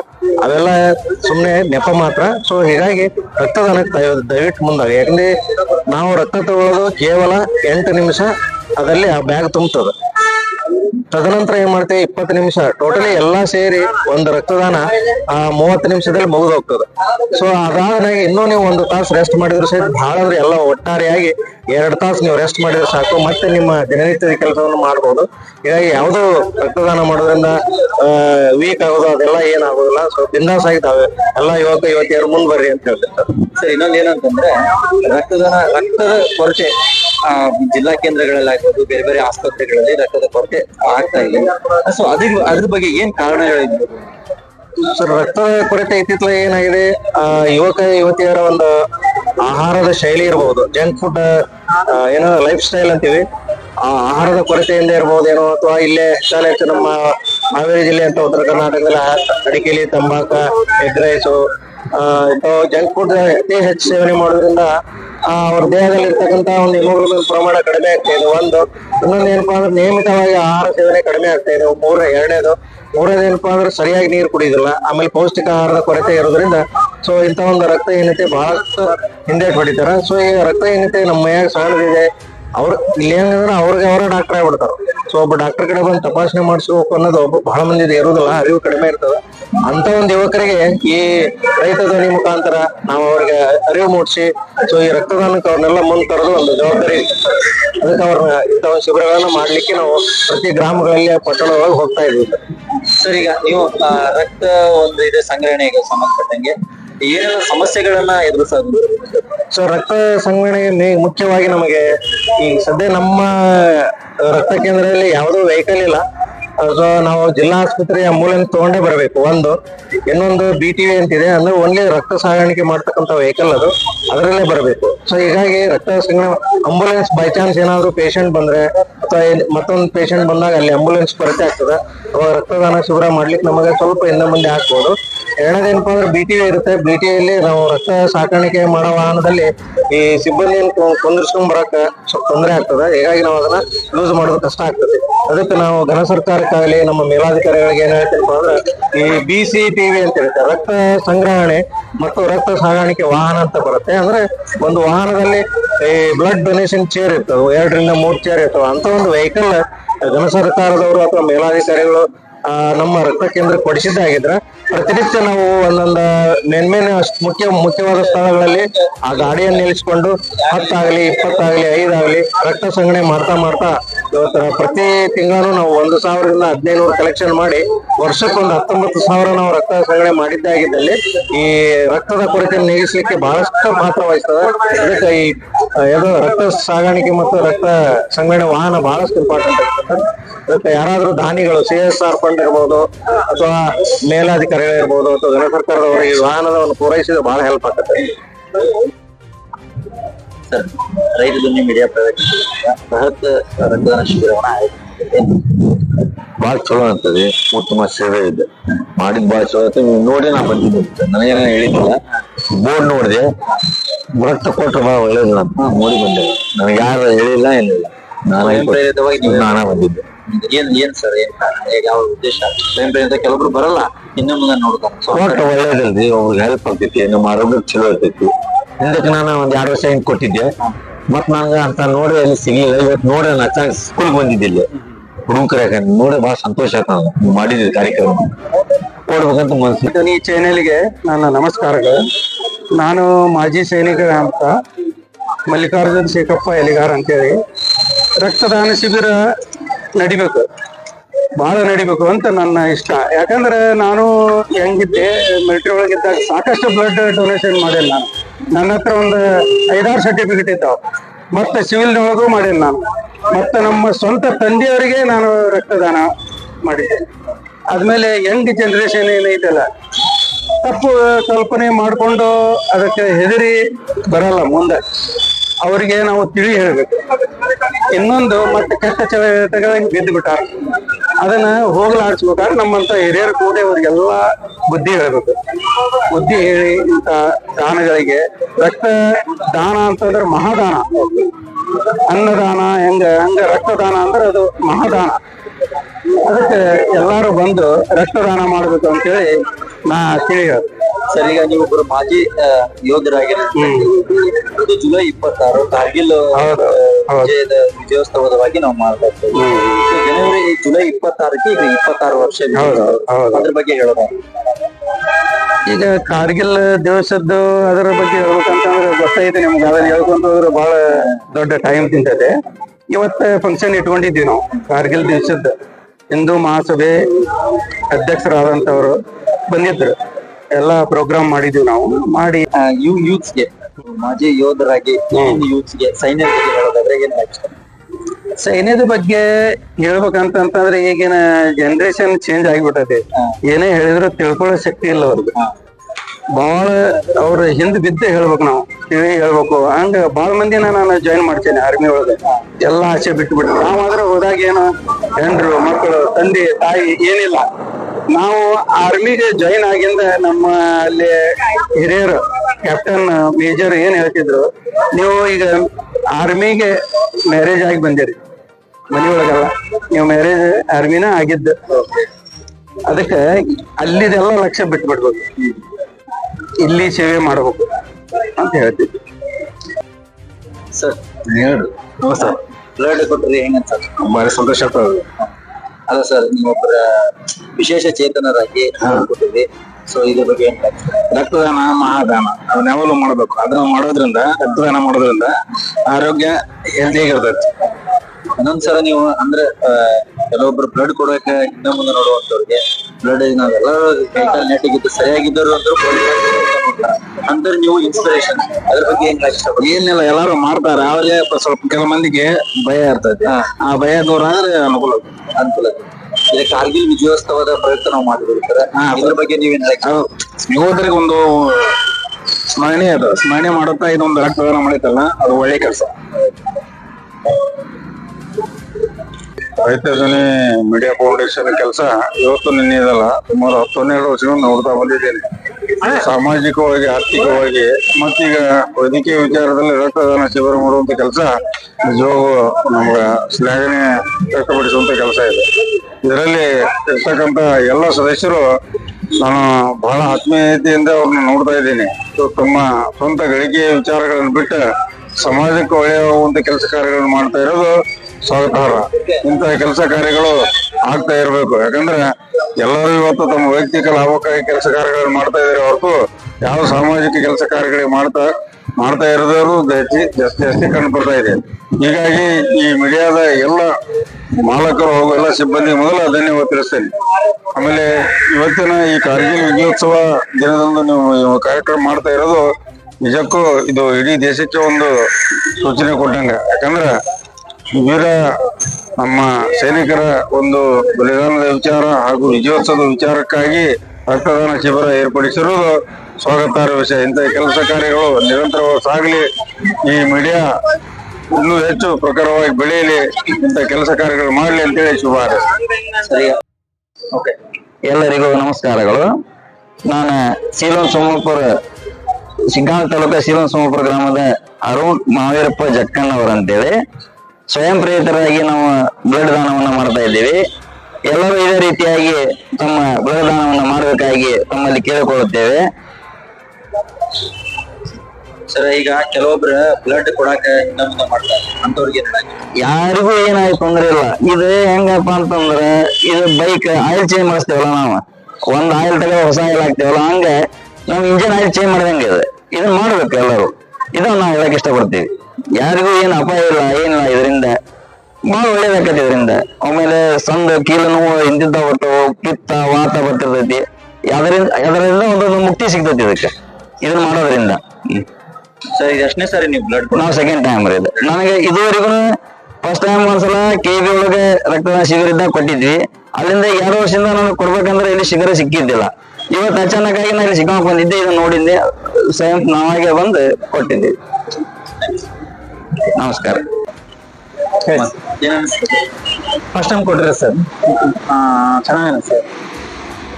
ಅವೆಲ್ಲ ಸುಮ್ಮನೆ ನೆಪ ಮಾತ್ರ. ಸೊ ಹೀಗಾಗಿ ರಕ್ತದಾನಕ್ಕೆ ದಯ- ದಯವಿಟ್ಟು ಮುಂದಾಗ. ಯಾಕಂದ್ರೆ ನಾವು ರಕ್ತ ತಗೊಳ್ಳೋದು ಕೇವಲ ಎಂಟು ನಿಮಿಷ, ಅದರಲ್ಲಿ ಆ ಬ್ಯಾಗ್ ತುಂಬುತ್ತದೆ ತದನಂತರ ಏನ್ ಮಾಡ್ತೇವೆ ಇಪ್ಪತ್ತು ನಿಮಿಷ ಟೋಟಲಿ ಎಲ್ಲಾ ಸೇರಿ ಒಂದು ರಕ್ತದಾನ, ಆ, ಮೂವತ್ತು ನಿಮಿಷದಲ್ಲಿ ಮುಗಿದು ಹೋಗ್ತದೆ. ಸೊ ಅದಾದ ಇನ್ನೂ ನೀವು ಒಂದು ತಾಸು ರೆಸ್ಟ್ ಮಾಡಿದ್ರು ಸಹಿತ ಬಹಳ ಅಂದ್ರೆ ಎಲ್ಲ ಒಟ್ಟಾರೆಯಾಗಿ ಎರಡು ತಾಸು ನೀವು ರೆಸ್ಟ್ ಮಾಡಿದ್ರೆ ಸಾಕು. ಮತ್ತೆ ನಿಮ್ಮ ದಿನನಿತ್ಯದ ಕೆಲಸವನ್ನು ಮಾಡಬಹುದು ಹೀಗಾಗಿ ಯಾವುದು ರಕ್ತದಾನ ಮಾಡೋದ್ರಿಂದ ವೀಕ್ ಆಗೋದು ಅದೆಲ್ಲ ಏನಾಗೋದಿಲ್ಲ. ಸೊ ಬಿಂದಾಸ್ ಆಗಿದ್ದಾವೆ ಎಲ್ಲ ಯುವಕ, ಯುವತಿಯರು ಮುಂದ್ ಬರ್ರಿ ಅಂತ ಹೇಳ್ತಾರೆ ಸರ್, ಇನ್ನೊಂದು ಏನಂತಂದ್ರೆ, ರಕ್ತದಾನ, ರಕ್ತದ ಕೊರತೆ ಜಿಲ್ಲಾ ಕೇಂದ್ರಗಳಲ್ಲಾಗ್ಬೋದು, ಬೇರೆ ಬೇರೆ ಆಸ್ಪತ್ರೆಗಳಲ್ಲಿ ರಕ್ತದ ಕೊರತೆ ಆಗ್ತಾ ಇದೆ. ಸೊ ಅದ್ರ ಅದ್ರ ಬಗ್ಗೆ ಏನ್ ಕಾರಣಗಳಿರ್ಬೋದು ಸರ್, ರಕ್ತದ ಕೊರತೆ ಇತ್ತಿತ್ತಲ ಏನಾಗಿದೆ? ಯುವಕ, ಯುವತಿಯರ ಒಂದು ಆಹಾರದ ಶೈಲಿ ಇರಬಹುದು ಜಂಕ್ ಫುಡ್ ಏನೋ ಲೈಫ್ ಸ್ಟೈಲ್ ಅಂತೀವಿ. ಆ ಆಹಾರದ ಕೊರತೆಯಿಂದ ಇರಬಹುದೇನೋ ಅಥವಾ ಇಲ್ಲೇ ಹೆಚ್ಚಾಲ ಹೆಚ್ಚು ನಮ್ಮ ಹಾವೇರಿ ಜಿಲ್ಲೆ ಅಂತ ಉತ್ತರ ಕರ್ನಾಟಕದಲ್ಲಿ ಅಡಿಕೆಲಿ ತಂಬಾಕ, ಎಗ್ ರೈಸು ಜಂಕ್ ಫುಡ್ ಅತಿ ಹೆಚ್ಚು ಸೇವನೆ ಮಾಡೋದ್ರಿಂದ ಅವ್ರ ದೇಹದಲ್ಲಿ ಇರ್ತಕ್ಕಂತ ಒಂದು ಹಿಮೋಗ್ಲೋಬಿನ್ ಪ್ರಮಾಣ ಕಡಿಮೆ ಆಗ್ತಾ ಇದೆ. ಒಂದು, ಇನ್ನೊಂದು ಏನಪ್ಪಾ ಅಂದ್ರೆ ನಿಯಮಿತವಾಗಿ ಆಹಾರ ಸೇವನೆ ಕಡಿಮೆ ಆಗ್ತಾ ಇದೆ. ಮೂರ ಎರಡನೇದು, ಮೂರನೇದು ಏನಪ್ಪಾ ಅಂದ್ರೆ ಸರಿಯಾಗಿ ನೀರು ಕುಡಿಯೋದಿಲ್ಲ. ಆಮೇಲೆ ಪೌಷ್ಟಿಕ ಆಹಾರದ ಕೊರತೆ ಇರೋದ್ರಿಂದ ಸೊ ಇಂಥ ಒಂದು ರಕ್ತಹೀನತೆ ಬಹಳಷ್ಟು ಹಿಂದೆ ಹೊಡಿತಾರ. ಸೊ ಈ ರಕ್ತಹೀನತೆ ನಮ್ಮ ಮೈಯಾಗ ಸಣ್ಣದಿದೆ ಅವ್ರ ಇಲ್ಲಿ ಏನಂದ್ರೆ ಅವ್ರಿಗೆ ಅವರ ಡಾಕ್ಟರ್ ಆಗ್ಬಿಡ್ತಾರ. ಸೊ ಒಬ್ಬ ಡಾಕ್ಟರ್ ಕಡೆ ಬಂದು ತಪಾಸಣೆ ಮಾಡಿಸ್ಬೇಕು ಅನ್ನೋದು ಒಬ್ಬ ಬಹಳ ಮಂದಿ ಇರೋದಿಲ್ಲ, ಅರಿವು ಕಡಿಮೆ ಇರ್ತದ. ಅಂತ ಒಂದು ಯುವಕರಿಗೆ ಈ ರೈತ ಧ್ವನಿ ಮುಖಾಂತರ ನಾವು ಅವ್ರಿಗೆ ಅರಿವು ಮೂಡಿಸಿ ಸೊ ಈ ರಕ್ತದಾನಕ್ಕೆ ಅವ್ರನ್ನೆಲ್ಲ ಮುಂದೆ ತರೋದು ಒಂದು ಜವಾಬ್ದಾರಿ. ಅದಕ್ಕೆ ಅವ್ರನ್ನ ಇಂಥ ಒಂದು ಶಿಬಿರಗಳನ್ನ ಮಾಡ್ಲಿಕ್ಕೆ ನಾವು ಪ್ರತಿ ಗ್ರಾಮಗಳಲ್ಲಿ ಪಟ್ಟಣದೊಳಗೆ ಹೋಗ್ತಾ ಇದ್ವಿ. ಸರ್, ಈಗ ನೀವು ರಕ್ತ ಒಂದು ಇದೆ ಸಂಗ್ರಹಣೆಗೆ ಸಂಬಂಧಪಟ್ಟಂಗೆ. ಏನೆಲ್ಲ ಸಮಸ್ಯೆಗಳನ್ನ ಎದುರಿಸೋದು? ಸೊ ರಕ್ತ ಸಂಗ್ರಹಣೆ ಮುಖ್ಯವಾಗಿ ನಮಗೆ ಈ ಸದ್ಯ ನಮ್ಮ ರಕ್ತ ಕೇಂದ್ರದಲ್ಲಿ ಯಾವುದೋ ವೆಹಿಕಲ್ ಇಲ್ಲ. ಸೊ ನಾವು ಜಿಲ್ಲಾ ಆಸ್ಪತ್ರೆಯ ಆಂಬುಲೆನ್ಸ್ ತಗೊಂಡೇ ಬರಬೇಕು. ಒಂದು, ಇನ್ನೊಂದು ಬಿ ಟಿ ವಿ ಅಂತಿದೆ. ಅಂದ್ರೆ ಓನ್ಲಿ ರಕ್ತ ಸಾಗಾಣಿಕೆ ಮಾಡ್ತಕ್ಕಂಥ ವೆಹಿಕಲ್ ಅದು. ಅದರಲ್ಲೇ ಬರಬೇಕು. ಸೊ ಹೀಗಾಗಿ ರಕ್ತ ಸಂಗ್ರಹ ಅಂಬುಲೆನ್ಸ್ ಬೈ ಚಾನ್ಸ್ ಏನಾದ್ರು ಪೇಷಂಟ್ ಬಂದ್ರೆ, ಅಥವಾ ಮತ್ತೊಂದು ಪೇಷಂಟ್ ಬಂದಾಗ ಅಲ್ಲಿ ಆಂಬುಲೆನ್ಸ್ ಕೊರತೆ ಆಗ್ತದೆ. ರಕ್ತದಾನ ಶಿಬಿರ ಮಾಡ್ಲಿಕ್ಕೆ ನಮಗೆ ಸ್ವಲ್ಪ ಹಿಂದೆ ಮುಂದೆ ಹಾಕ್ಬೋದು ಎರಡನೇದೇನಪ್ಪ ಅಂದ್ರೆ ಬಿ ಟಿ ಇರುತ್ತೆ. ಬಿ ಟಿಯಲ್ಲಿ ನಾವು ರಕ್ತ ಸಾಕಾಣಿಕೆ ಮಾಡೋ ವಾಹನದಲ್ಲಿ ಈ ಸಿಬ್ಬಂದಿಯನ್ನು ಕುಂದಿರ್ಸ್ಕೊಂಡ್ ಬರಕ ಸ್ವಲ್ಪ ತೊಂದರೆ ಆಗ್ತದೆ. ಹೀಗಾಗಿ ನಾವು ಅದನ್ನ ಯೂಸ್ ಮಾಡೋದು ಕಷ್ಟ ಆಗ್ತದೆ. ಅದಕ್ಕೆ ನಾವು ಘನ ಸರ್ಕಾರಕ್ಕಾಗಲಿ, ನಮ್ಮ ಮೇಲಾಧಿಕಾರಿಗಳಿಗೆ ಏನ್ ಹೇಳ್ತೀವಪ್ಪ ಅಂದ್ರೆ ಈ ಬಿ ಸಿ ಟಿ ವಿ ಅಂತ ಹೇಳ್ತಾರೆ ರಕ್ತ ಸಂಗ್ರಹಣೆ ಮತ್ತು ರಕ್ತ ಸಾಗಾಣಿಕೆ ವಾಹನ ಅಂತ ಬರುತ್ತೆ. ಅಂದ್ರೆ ಒಂದು ವಾಹನದಲ್ಲಿ ಈ ಬ್ಲಡ್ ಡೊನೇಷನ್ ಚೇರ್ ಇರ್ತವೆ. ಎರಡರಿಂದ ಮೂರ್ ಚೇರ್ ಇರ್ತವೆ. ಅಂತ ಒಂದು ವೆಹಿಕಲ್ ಘನ ಸರ್ಕಾರದವರು ಅಥವಾ ಮೇಲಾಧಿಕಾರಿಗಳು ನಮ್ಮ ರಕ್ತ ಕೇಂದ್ರ ಕೊಡಿಸಿದ್ದಾಗಿದ್ರ ಪ್ರತಿನಿತ್ಯ ನಾವು ಒಂದೊಂದು ನೆನ್ಮೇನೆ ಅಷ್ಟು ಮುಖ್ಯ ಮುಖ್ಯವಾದ ಸ್ಥಳಗಳಲ್ಲಿ ಆ ಗಾಡಿಯನ್ನು ನಿಲ್ಲಿಸಿಕೊಂಡು ಹತ್ತಾಗ್ಲಿ, ಇಪ್ಪತ್ತಾಗ್ಲಿ, ಐದಾಗ್ಲಿ ರಕ್ತ ಸಂಗ್ರಹಣೆ ಮಾಡ್ತಾ ಮಾಡ್ತಾ ಇವತ್ತು ಪ್ರತಿ ತಿಂಗಳು ನಾವು ಒಂದು ಸಾವಿರದಿಂದ ಹದಿನೈದು ಕಲೆಕ್ಷನ್ ಮಾಡಿ ವರ್ಷಕ್ಕೊಂದು ಹತ್ತೊಂಬತ್ತು ಸಾವಿರ ನಾವು ರಕ್ತ ಸಂಗ್ರಹಣೆ ಮಾಡಿದ್ದಾಗಿದ್ದಲ್ಲಿ ಈ ರಕ್ತದ ಕೊರತೆ ನೀಗಿಸ್ಲಿಕ್ಕೆ ಬಹಳಷ್ಟು ಮಹತ್ವ ವಹಿಸ್ತದೆ. ಅದಕ್ಕೆ ಈ ರಕ್ತ ಸಾಗಾಣಿಕೆ ಮತ್ತು ರಕ್ತ ಸಂಗ್ರಹಣೆ ವಾಹನ ಬಹಳಷ್ಟು ಇಂಪಾರ್ಟೆಂಟ್ ಆಗ್ತದೆ ಯಾರಾದ್ರೂ ದಾನಿಗಳು ಸಿ ಎಸ್ ಆರ್ ಫಂಡ್ ಇರ್ಬೋದು ಅಥವಾ ಮೇಲಾಧಿಕಾರಿಗಳಿರ್ಬೋದು ಅಥವಾ ಜನ ಸರ್ಕಾರದವರಿಗೆ ವಾಹನವನ್ನು ಪೂರೈಸಿದ್ರೆ ಬಹಳ ಹೆಲ್ಪ್ ಆಗುತ್ತೆ ಸರ್ ರೈತ ಮೀಡಿಯಾ ಪ್ರೈವೇಟ್ ಬೃಹತ್ ರಕ್ತದಾನ ಶಿಬಿರವನ್ನ ಆಯೋಜಿಸಿದೆ ಬಾಳ ಚಲೋ ಅಂತದೆ ಉತ್ತಮ ಸೇವೆ ಇದೆ. ಮಾಡಿದ ಭಾಳ ಚಲೋ ನೀವು ನೋಡಿ ನಾ ಬಂದಿದ್ದೆ ನನಗೇನ ಹೇಳಿದ್ದಿಲ್ಲ. ಬೋರ್ಡ್ ನೋಡಿದೆ. ರಕ್ತ ಕೊಟ್ಟರೆ ಬಹಳ ಒಳ್ಳೇದು ಅಂತ. ನೋಡಿ ಬಂದೆ. ನನಗೆ ಯಾರು ಹೇಳಿಲ್ಲ ಏನಿಲ್ಲ. ನಾನು ಪ್ರೇರಿತವಾಗಿ ನಾನೇ ಬಂದಿದ್ದೆ. ಏನ್ ಏನ್ ಸರ್ ಏನ್ ಕಾರಣ? ಯಾವ ಉದ್ದೇಶ? ಸ್ವಯಂ ಪ್ರೇರಿತ ಕೆಲವೊಬ್ರು ಬರಲ್ಲ ಇನ್ನು ಮುಂದೆ ನೋಡ್ತಾರೆ. So, ಒಳ್ಳೇದಲ್ರಿ ಅವ್ರಿಗೆ ಹೆಲ್ಪ್ ಆಗ್ತೈತಿ ನಮ್ಮ ಆರೋಗ್ಯಕ್ಕೆ ಚಲೋ ಇರ್ತೈತಿ. ಹಿಂದಕ್ಕೆ ನಾನು ಒಂದ್ ಎರಡು ವರ್ಷ ಹಿಂಗ್ ಕೊಟ್ಟಿದ್ದೆ. ಮತ್ ನನ್ಗ ಅಂತ ನೋಡಿ ಅಲ್ಲಿ ಸಿಗ್ಲಿಲ್ಲ. ಇವತ್ತು ನೋಡಿ ನಾನು ಅಚಾನಕ್ ಸ್ಕೂಲ್ಗೆ ಬಂದಿದ್ದಿಲ್ಲ ಹುಡುಗರ ನೋಡಿ ಬಹಳ ಸಂತೋಷ ಆಯ್ತು ನಾನು. ನೀವು ಮಾಡಿದ್ರಿ ಕಾರ್ಯಕ್ರಮ. ಕೊಡ್ಬೇಕಂತ ಮನ್ಸು. ಧ್ವನಿ ಚಾನೆಲ್ಗೆ ನನ್ನ ನಮಸ್ಕಾರಗಳು. ನಾನು ಮಾಜಿ ಸೈನಿಕ ಅಂತ ಮಲ್ಲಿಕಾರ್ಜುನ್ ಶೇಖಪ್ಪ ಎಲಿಗಾರ್ ಅಂತೇಳಿ. ರಕ್ತದಾನ ಶಿಬಿರ ನಡಿಬೇಕು. ಬಹಳ ನಡಿಬೇಕು ಅಂತ ನನ್ನ ಇಷ್ಟ. ಯಾಕಂದ್ರೆ ನಾನು ಹೆಂಗಿದ್ದೆ ಮಿಲಿಟರಿ ಒಳಗಿದ್ದಾಗ ಸಾಕಷ್ಟು ಬ್ಲಡ್ ಡೊನೇಷನ್ ಮಾಡಿಲ್ಲ ನಾನು. ನನ್ನ ಹತ್ರ ಒಂದು ಐದಾರು ಸರ್ಟಿಫಿಕೇಟ್ ಇದ್ದಾವ. ಮತ್ತೆ ಸಿವಿಲ್ ಒಳಗೂ ಮಾಡಿಲ್ಲ ನಾನು. ಮತ್ತೆ ನಮ್ಮ ಸ್ವಂತ ತಂದೆಯವರಿಗೆ ನಾನು ರಕ್ತದಾನ ಮಾಡಿದ್ದೆ. ಆದ್ಮೇಲೆ ಯಂಗ್ ಜನರೇಷನ್ ಏನೈತಲ್ಲ, ತಪ್ಪು ಕಲ್ಪನೆ ಮಾಡಿಕೊಂಡು ಅದಕ್ಕೆ ಹೆದರಿ ಬರಲ್ಲ ಮುಂದೆ. ಅವರಿಗೆ ನಾವು ತಿಳಿ ಹೇಳ್ಬೇಕು. ಇನ್ನೊಂದು ಮತ್ತೆ ಕಷ್ಟ ಚಟಗಳಿಗೆ ಬಿದ್ದು ಬಿಟ್ಟಾರ ಅದನ್ನ ಹೋಗಲಾಡಿಸ್ಬೇಕಾದ್ರೆ ನಮ್ಮಂತ ಹಿರಿಯರು ಕೂಡ ಅವ್ರಿಗೆಲ್ಲ ಬುದ್ಧಿ ಹೇಳ್ಬೇಕು. ಬುದ್ಧಿ ಹೇಳಿ ಇಂಥ ದಾನಗಳಿಗೆ ರಕ್ತ ದಾನ ಅಂತಂದ್ರೆ ಮಹಾದಾನ. ಅನ್ನದಾನ ಹೆಂಗ ಹಂಗ ರಕ್ತದಾನ ಅಂದ್ರೆ ಅದು ಮಹಾದಾನ. ಅದಕ್ಕೆ ಎಲ್ಲಾರು ಬಂದು ರಕ್ತದಾನ ಮಾಡ್ಬೇಕು ಅಂತೇಳಿ ನಾ ತಿಳಿ ಹೇಳ್ದೆ. ಸರ್ ಈಗ ನೀವು ಒಬ್ಬರು ಮಾಜಿ ಯೋಧರಾಗಿರೋದು ಜುಲೈ ಇಪ್ಪತ್ತಾರು ಕಾರ್ಗಿಲ್. ವಿಜಯದ ವಿಜಯೋತ್ಸವದವಾಗಿ ನಾವು ಮಾಡ್ತಾ ಇದ್ದೇವೆ. ಜನವರಿ ಜುಲೈ ಇಪ್ಪತ್ತಾರಕ್ಕೆ ಈಗ ಇಪ್ಪತ್ತಾರು ವರ್ಷ. ಅದ್ರ ಬಗ್ಗೆ ಹೇಳೋದು? ಈಗ ಕಾರ್ಗಿಲ್ ದಿವಸದ್ದು ಅದರ ಬಗ್ಗೆ ಹೇಳ್ಬೇಕಂತಂದ್ರೆ ಗೊತ್ತೈತೆ ನಿಮ್ಗೆ. ಅದನ್ನ ಹೇಳ್ಕೊಂತ ಹೋದ್ರೆ ಬಹಳ ದೊಡ್ಡ ಟೈಮ್ ತಿಂತದೆ ಇವತ್ತ ಫಂಕ್ಷನ್ ಇಟ್ಕೊಂಡಿದ್ವಿ ನಾವು ಕಾರ್ಗಿಲ್ ದಿವಸದ್ದು. ಹಿಂದೂ ಮಹಾಸಭೆ ಅಧ್ಯಕ್ಷರಾದಂತವ್ರು ಬಂದಿದ್ರು ಎಲ್ಲ ಪ್ರೋಗ್ರಾಮ್ ಮಾಡಿದ್ವಿ ನಾವು. ಮಾಡಿ. ಯು ಯೂತ್ಸ್ಗೆ ಮಾಜಿ ಯೋಧರಾಗಿ ಯೂತ್ಸ್ಗೆ ಸೈನ್ಯ ಬಗ್ಗೆ ಹೇಳೋದಾದ್ರೆ ಏನ್ ಇಷ್ಟ ಸೈನ್ಯದ ಬಗ್ಗೆ ಹೇಳ್ಬೇಕಂತಂತಂದ್ರೆ ಈಗಿನ ಜನರೇಷನ್ ಚೇಂಜ್ ಆಗಿಬಿಟ್ಟದೆ ಏನೇ ಹೇಳಿದ್ರು ತಿಳ್ಕೊಳ್ಳೋ ಶಕ್ತಿ ಇಲ್ಲ ಅವ್ರಿಗೆ. ಬಹಳ ಅವ್ರ ಹಿಂದ್ ಬಿದ್ದೆ ಹೇಳ್ಬೇಕು ನಾವು. ತಿಳಿ ಹೇಳ್ಬೇಕು. ಹಂಗ ಬಹಳ ಮಂದಿನ ನಾನು ಜಾಯಿನ್ ಮಾಡ್ತೇನೆ ಆರ್ಮಿ ಒಳಗೆ. ಎಲ್ಲಾ ಆಸೆ ಬಿಟ್ಟು ಬಿಟ್ಟು ನಾವಾದ್ರೆ ಹೋದಾಗ ಏನು ಹೆಂಡ್ರು ಮಕ್ಕಳು ತಂದೆ ತಾಯಿ ಏನಿಲ್ಲ. ನಾವು ಆರ್ಮಿಗೆ ಜಾಯಿನ್ ಆಗಿಂದ ನಮ್ಮ ಅಲ್ಲಿ ಹಿರಿಯರು ಕ್ಯಾಪ್ಟನ್ ಮೇಜರ್ ಏನ್ ಹೇಳ್ತಿದ್ರು ನೀವು ಈಗ ಆರ್ಮಿಗೆ ಮ್ಯಾರೇಜ್ ಆಗಿ ಬಂದಿರಿ. ಮನೆಯೊಳಗಲ್ಲ. ನೀವು ಮ್ಯಾರೇಜ್ ಆರ್ಮಿನ ಆಗಿದ್ದು. ಅದಕ್ಕೆ ಅಲ್ಲಿದೆಲ್ಲ ಲಕ್ಷ್ಯ ಬಿಟ್ಬಿಡ್ಬೇಕು. ಇಲ್ಲಿ ಸೇವೆ ಮಾಡ್ಬೇಕು ಅಂತ ಹೇಳ್ತಿದ್ವಿ. ಸರ್ ಹ್ಞೂ ಸರ್. ಬ್ಲಡ್ ಕೊಟ್ಟರೆ ಹೆಂಗಂತ. ಭಾರಿ ಸಂತೋಷ ಆಗ್ತದೆ. ಅಲ್ಲ ಸರ್ ನೀವೊಬ್ಬರ ವಿಶೇಷ ಚೇತನರಾಗಿ ಸೊ ಇದ್ರ ಬಗ್ಗೆ ಏನ್ ರಕ್ತದಾನ ಮಹಾದಾನ. ನಾವು ಯಾವಾಗಲೂ ಮಾಡಬೇಕು. ಅದನ್ನ ಮಾಡೋದ್ರಿಂದ ರಕ್ತದಾನ ಮಾಡೋದ್ರಿಂದ ಆರೋಗ್ಯ ಹೆಲ್ದಿ ಆಗಿರ್ತೈತಿ ಇನ್ನೊಂದ್ಸಲ ನೀವು ಅಂದ್ರೆ ಕೆಲವೊಬ್ರು ಬ್ಲಡ್ ಕೊಡಕ್ಕೆ ಹಿಂದೆ ಮುಂದೆ ನೋಡುವಂತವ್ರಿಗೆ ಬ್ಲಡ್ ನಾವೆಲ್ಲ ಕೈಕಾಲ್ ನೆಟ್ಟಿಗಿದ್ದು ಸರಿಯಾಗಿದ್ದರು ಅಂದ್ರೆ ಅಂದ್ರೆ ನೀವು ಇನ್ಸ್ಪಿರೇಷನ್ ಅದ್ರ ಬಗ್ಗೆ ಏನ್? ಏನಿಲ್ಲ ಎಲ್ಲಾರು ಮಾಡ್ತಾರೆ. ಅವ್ರಿಗೆ ಸ್ವಲ್ಪ ಕೆಲ ಮಂದಿಗೆ ಭಯ ಇರ್ತೈತಿ. ಆ ಭಯ ದೂರ ಆದ್ರೆ ಅನುಕೂಲ ಅನುಕೂಲ ಇದೆ. ಕಾರ್ಗಿಲ್ ವಿಜಯೋತ್ಸವದ ಪ್ರಯತ್ನ ನಾವು ಇದ್ರ ಬಗ್ಗೆ ನೀವೇನ್ ಯೋಧರಿಗೆ ಒಂದು ಸ್ಮರಣೆ ಅದು. ಸ್ಮರಣೆ ಮಾಡುತ್ತಾ ಇದೊಂದು ರಕ್ತದಾನ ಮಾಡೈತಲ್ಲ ಅದು ಒಳ್ಳೆ ಕೆಲಸ. ರೈತ ಮೀಡಿಯಾ ಫೌಂಡೇಶನ್ ಕೆಲಸ. ಇವತ್ತು ನಿನ್ನೆ ಇದಲ್ಲ ಸುಮಾರು ಹತ್ತು ಹನ್ನೆರಡು ವರ್ಷಗಳು ನೋಡ್ತಾ ಬಂದಿದ್ದೇನೆ. ಸಾಮಾಜಿಕವಾಗಿ ಆರ್ಥಿಕವಾಗಿ ಮತ್ತೀಗ ವೈದ್ಯಕೀಯ ವಿಚಾರದಲ್ಲಿ ರಕ್ತದಾನ ಶಿಬಿರ ಮಾಡುವಂತ ಕೆಲಸ ನಿಜವಾಗೂ ನಮ್ಗ ಶ್ಲಾಘನೆ ವ್ಯಕ್ತಪಡಿಸುವಂತ ಕೆಲಸ ಇದೆ. ಇದರಲ್ಲಿ ಇರ್ತಕ್ಕಂಥ ಎಲ್ಲ ಸದಸ್ಯರು ನಾನು ಬಹಳ ಆತ್ಮೀಯತೆಯಿಂದ ಅವ್ರನ್ನ ನೋಡ್ತಾ ಇದ್ದೀನಿ. ತಮ್ಮ ಸ್ವಂತ ಗಳಿಕೆಯ ವಿಚಾರಗಳನ್ನು ಬಿಟ್ಟು ಸಮಾಜಕ್ಕೆ ಒಳ್ಳೆಯ ಒಂದು ಕೆಲಸ ಕಾರ್ಯಗಳನ್ನು ಮಾಡ್ತಾ ಇರೋದು ಸ್ವಾಗತಾರ್ಹ. ಇಂತಹ ಕೆಲಸ ಕಾರ್ಯಗಳು ಆಗ್ತಾ ಇರಬೇಕು. ಯಾಕಂದ್ರೆ ಎಲ್ಲರೂ ಇವತ್ತು ತಮ್ಮ ವೈಯಕ್ತಿಕ ಲಾಭಕ್ಕಾಗಿ ಕೆಲಸ ಕಾರ್ಯಗಳನ್ನು ಮಾಡ್ತಾ ಇದ್ದಾರೆ ಹೊರತು ಯಾವ ಸಾಮಾಜಿಕ ಕೆಲಸ ಕಾರ್ಯಗಳಿಗೆ ಮಾಡ್ತಾ ಮಾಡ್ತಾ ಇರೋದವರು ಜಾಸ್ತಿ ಜಾಸ್ತಿ ಜಾಸ್ತಿ ಕಂಡು ಬರ್ತಾ ಇದೆ. ಹೀಗಾಗಿ ಈ ಮೀಡಿಯಾದ ಎಲ್ಲ ಮಾಲಕರು ಹಾಗೂ ಎಲ್ಲ ಸಿಬ್ಬಂದಿ ಮೊದಲು ಧನ್ಯವಾದ ತಿಳಿಸ್ತೇನೆ ಆಮೇಲೆ ಇವತ್ತಿನ ಈ ಕಾರ್ಗಿಲ್ ವಿಜಯೋತ್ಸವ ದಿನದಂದು ನೀವು ಕಾರ್ಯಕ್ರಮ ಮಾಡ್ತಾ ಇರೋದು ನಿಜಕ್ಕೂ ಇದು ಇಡೀ ದೇಶಕ್ಕೆ ಒಂದು ಸೂಚನೆ ಕೊಟ್ಟಂಗ. ಯಾಕಂದ್ರೆ ವೀರ ನಮ್ಮ ಸೈನಿಕರ ಒಂದು ಬಲಿದಾನದ ವಿಚಾರ ಹಾಗೂ ವಿಜಯೋತ್ಸವದ ವಿಚಾರಕ್ಕಾಗಿ ರಕ್ತದಾನ ಶಿಬಿರ ಏರ್ಪಡಿಸಿರುವುದು ಸ್ವಾಗತಾರ್ಹ ವಿಷಯ. ಇಂತಹ ಕೆಲಸ ಕಾರ್ಯಗಳು ನಿರಂತರವಾಗಿ ಸಾಗಲಿ ಈ ಮೀಡಿಯಾ ಇನ್ನೂ ಹೆಚ್ಚು ಪ್ರಖರವಾಗಿ ಬೆಳೆಯಲಿ. ಇಂಥ ಕೆಲಸ ಕಾರ್ಯಗಳು ಮಾಡಲಿ ಅಂತೇಳಿ ಶುಭ ಓಕೆ ಎಲ್ಲರಿಗೂ ನಮಸ್ಕಾರಗಳು. ನಾನು ಸೀಲೋನ್ ಸೋಮಪುರ ಶಿಗ್ಗಾಂವ ತಾಲೂಕ ಸೀಲೋನ್ ಸೋಮಪುರ ಗ್ರಾಮದ ಅರುಣ್ ಮಾವೀರಪ್ಪ ಜಕ್ಕಣ್ಣ ಅವರಂತೇಳಿ ಸ್ವಯಂ ಪ್ರೇರಿತರಾಗಿ ನಾವು ಬ್ಲಡ್ ದಾನವನ್ನು ಮಾಡ್ತಾ ಇದ್ದೀವಿ. ಎಲ್ಲರೂ ಇದೇ ರೀತಿಯಾಗಿ ತಮ್ಮ ಬ್ಲಡ್ ದಾನವನ್ನು ಮಾಡಬೇಕಾಗಿ ತಮ್ಮಲ್ಲಿ ಕೇಳಿಕೊಳ್ಳುತ್ತೇವೆ. ಸರ್, ಈಗ ಕೆಲವೊಬ್ರು ಬ್ಲಡ್ ಕೊಡಾಕ ಹಿಂದೆ ಮಾಡ್ತಾರೆ. ಅಂತವ್ರಿಗೆ ಯಾರಿಗೂ ಏನಾಯ್ತು ತೊಂದ್ರೆ ಇಲ್ಲ. ಇದು ಹೆಂಗಪ್ಪ ಅಂತಂದ್ರ, ಇದು ಬೈಕ್ ಆಯಿಲ್ ಚೇಂಜ್ ಮಾಡಿಸ್ತೇವಲ್ಲ ನಾವು. ಒಂದ್ ಆಯಿಲ್ ತಗ ಹೊಸ ಆಯಿಲ್ ಹಾಕ್ತೇವಲ್ಲ, ಹಂಗ ನಮ್ ಇಂಜಿನ್ ಆಯಿಲ್ ಚೇಂಜ್ ಮಾಡ್ದಂಗೆ ಇದೆ. ಇದನ್ನ ಮಾಡ್ಬೇಕು ಎಲ್ಲರೂ. ಇದನ್ನ ನಾವು ಹೇಳಕ್ ಇಷ್ಟಪಡ್ತೀವಿ. ಯಾರಿಗೂ ಏನು ಅಪಾಯ ಇಲ್ಲ, ಏನಿಲ್ಲ ಇದರಿಂದ. ಬಹಳ ಒಳ್ಳೇದಾಗತ್ತೆ ಇದರಿಂದ. ಆಮೇಲೆ ಸಂದ ಕೀಲು ನೋವು ಹಿಂದಿದ್ದ ಬರ್ತಾವ ಪಿತ್ತ, ವಾತ ಬರ್ತಿರ್ತೈತಿ. ಅದರಿಂದ ಅದರಿಂದ ಒಂದೊಂದು ಮುಕ್ತಿ ಸಿಗ್ತೈತಿ ಇದಕ್ಕೆ. ಇದನ್ನ ಮಾಡೋದ್ರಿಂದ. ಸರ್ ಇದು ಎಷ್ಟನೇ ಸಾರಿ ನೀವು ಬ್ಲಡ್ ನಾವು ಸೆಕೆಂಡ್ ಟೈಮ್ ರೀ ಇದು ನನಗೆ ಇದುವರೆಗೂ ಫಸ್ಟ್ ಟೈಮ್ ಒಂದ್ಸಲ ಕೆ ಬಿ ಒಳಗೆ ರಕ್ತದಾನ ಶಿಬಿರ ಇದ್ದಾಗ ಕೊಟ್ಟಿದ್ವಿ. ಅಲ್ಲಿಂದ ಎರಡು ವರ್ಷದಿಂದ ನನಗೆ ಕೊಡ್ಬೇಕಂದ್ರೆ ಇಲ್ಲಿ ಶಿಬಿರ ಸಿಕ್ಕಿದ್ದಿಲ್ಲ. ಇವತ್ತು ಅಚಾನಕ್ ಆಗಿ ನಾನು ಸಿಕ್ಕಾಕ್ ಬಂದಿದ್ದೆ ಇದನ್ನ ನೋಡಿದ್ದೆ. ಸ್ವಯಂ ನಾವಾಗೆ ಬಂದು ಕೊಟ್ಟಿದ್ದೀವಿ ನಮಸ್ಕಾರ. ಫಸ್ಟ್ ಟೈಮ್ ಕೊಟ್ಟಿರ ಸರ್? ಚೆನ್ನಾಗಿದೆ ಸರ್?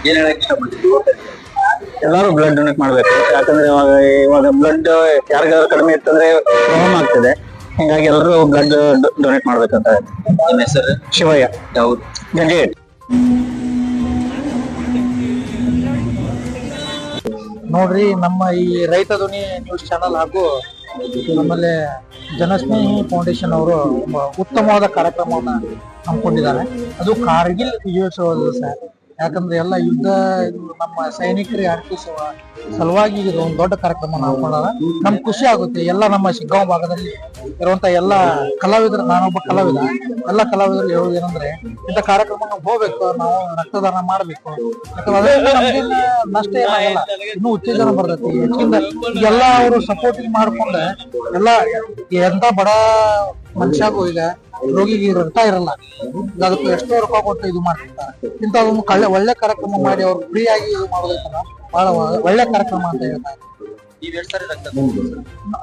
ಏನ್ ಹೇಳಕ್ ಇಷ್ಟಪಡ್ತೀವಿ ಎಲ್ಲರೂ ಬ್ಲಡ್ ಡೊನೇಟ್ ಮಾಡ್ಬೇಕು. ಯಾಕಂದ್ರೆ ಇವಾಗ ಇವಾಗ ಬ್ಲಡ್ ಯಾರಿಗಾದ್ರೂ ಕಡಿಮೆ ಇತ್ತಂದ್ರೆ ಪ್ರಾಬ್ಲಮ್ ಆಗ್ತದೆ. ಹಿಂಗಾಗಿ ಎಲ್ಲರೂ ಬ್ಲಡ್ ಡೊನೇಟ್ ಮಾಡ್ಬೇಕಂತ ನಿಮ್ಮ ಹೆಸರು? ಶಿವಯ್ಯ. ಹೌದು ಗಂಗೇಟ್ ನೋಡ್ರಿ ನಮ್ಮ ಈ ರೈತ ಧ್ವನಿ ನ್ಯೂಸ್ ಚಾನಲ್ ಹಾಗೂ ನಮ್ಮಲ್ಲಿ ಜನಸ್ನೇಹಿ ಫೌಂಡೇಶನ್ ಅವರು ಉತ್ತಮವಾದ ಕಾರ್ಯಕ್ರಮವನ್ನು ಹಮ್ಮಿಕೊಂಡಿದ್ದಾರೆ. ಅದು ಕಾರ್ಗಿಲ್ ವಿಜಯೋತ್ಸವ ದಿವಸ ಯಾಕಂದ್ರೆ ಎಲ್ಲ ಯುದ್ಧ ನಮ್ಮ ಸೈನಿಕರಿಗೆ ಅರ್ಪಿಸುವ ಸಲುವಾಗಿ ಇದು ಒಂದು ದೊಡ್ಡ ಕಾರ್ಯಕ್ರಮ ನಾವು ಮಾಡೋಣ. ನಮ್ಗೆ ಖುಷಿ ಆಗುತ್ತೆ. ಎಲ್ಲ ನಮ್ಮ ಶಿಗ್ಗಾಂವ್ ಭಾಗದಲ್ಲಿ ಇರುವಂತ ಎಲ್ಲ ಕಲಾವಿದರು, ನಾನೊಬ್ಬ ಕಲಾವಿದ. ಎಲ್ಲ ಕಲಾವಿದರು ಹೇಳುವುದೇನಂದ್ರೆ ಏನಂದ್ರೆ, ಇಂಥ ಕಾರ್ಯಕ್ರಮ ಹೋಗ್ಬೇಕು, ನಾವು ರಕ್ತದಾನ ಮಾಡಬೇಕು. ನಷ್ಟ ಏನಾಗಲ್ಲ ಇನ್ನೂ ಉತ್ತೇಜನ ಬರ್ತೈತಿ. ಯಾಕಂದ್ರೆ ಎಲ್ಲ ಅವರು ಸಪೋರ್ಟಿಂಗ್ ಮಾಡ್ಕೊಂಡ ಎಲ್ಲ ಎಂತ ಬಡ ಮನುಷ್ಯಾಗೂ ಈಗ ರೋಗಿಗೆ ರಕ್ತ ಇರಲ್ಲ. ಅದಕ್ಕೆ ಎಷ್ಟೋ ರೊಕ್ಕ ಕೊಟ್ಟು ಇದು ಮಾಡ್ತಿರ್ತಾರೆ. ಇಂಥ ಒಂದು ಒಳ್ಳೆ ಕಾರ್ಯಕ್ರಮ ಮಾಡಿ ಅವ್ರು ಫ್ರೀ ಆಗಿ ಇದು ಮಾಡೋದೈತಲ್ಲ ಬಹಳ ಒಳ್ಳೆ ಕಾರ್ಯಕ್ರಮ ಅಂತ ಹೇಳ್ತಾರೆ.